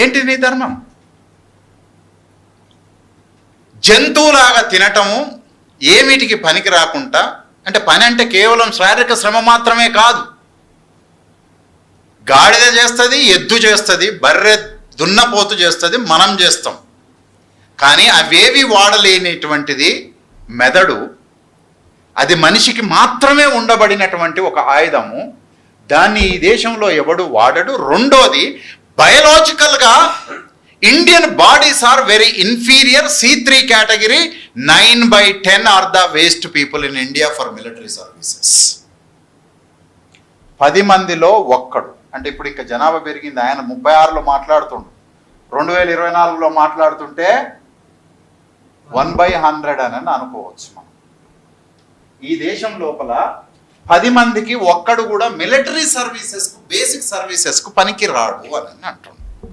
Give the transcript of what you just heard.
ఏంటి నీ ధర్మం? జంతువులాగా తినటము ఏమిటికి పనికి రాకుండా అంటే పని అంటే కేవలం శారీరక శ్రమ మాత్రమే కాదు. గాడిద చేస్తుంది ఎద్దు చేస్తుంది బర్రె దున్నపోతు చేస్తుంది మనం చేస్తాం. కానీ అవేవి వాడలేనిటువంటిది మెదడు అది మనిషికి మాత్రమే ఉండబడినటువంటి ఒక ఆయుధము. దాన్ని ఈ దేశంలో ఎవడు వాడడు. రెండోది బయలాజికల్గా Indian bodies are very inferior C three category nine by ten are the waste people in India for military services. పది మందిలో ఒక్కడు అంటే ఇప్పుడు ఇంకా జనాభా పెరిగింది ఆయన ముప్పై ఆరులో మాట్లాడుతుండు. రెండు వేల ఇరవై నాలుగులో మాట్లాడుతుంటే వన్ బై హండ్రెడ్ అని అనుకోవచ్చు మనం. ఈ దేశం లోపల పది మందికి ఒక్కడు కూడా మిలిటరీ సర్వీసెస్కు బేసిక్ సర్వీసెస్కు పనికి రాడు అని అంటున్నాడు.